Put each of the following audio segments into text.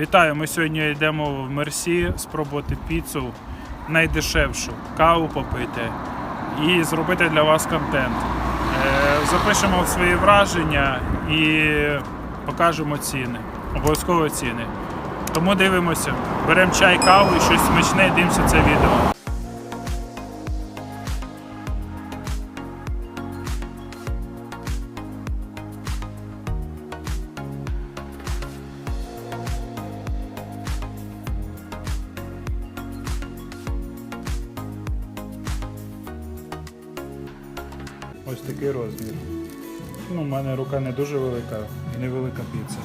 Вітаю! Ми сьогодні йдемо в Мерсі спробувати піцу найдешевшу, каву попити і зробити для вас контент. Е, Запишемо свої враження і покажемо ціни. Обов'язково ціни. Тому дивимося. Беремо чай, каву і щось смачне, дивимося це відео. Ось такий розмір. Ну, у мене рука не дуже велика, невелика піца.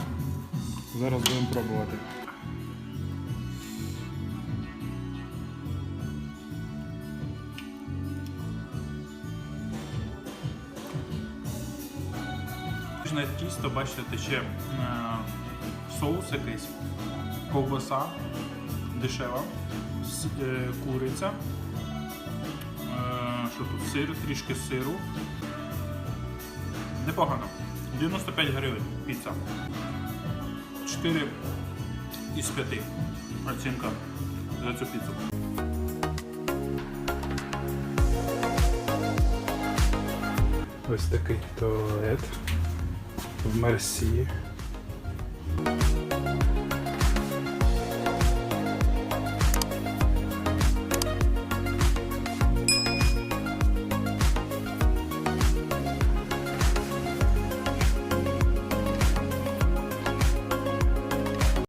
Зараз будемо пробувати. На тісто, бачите, тече е, соус якийсь, ковбаса дешева, е, куриця, сир, трішки сиру. Непогано. 95 гривень піца. 4 із 5 оцінка за цю піцу. Ось такий туалет в Мерсі.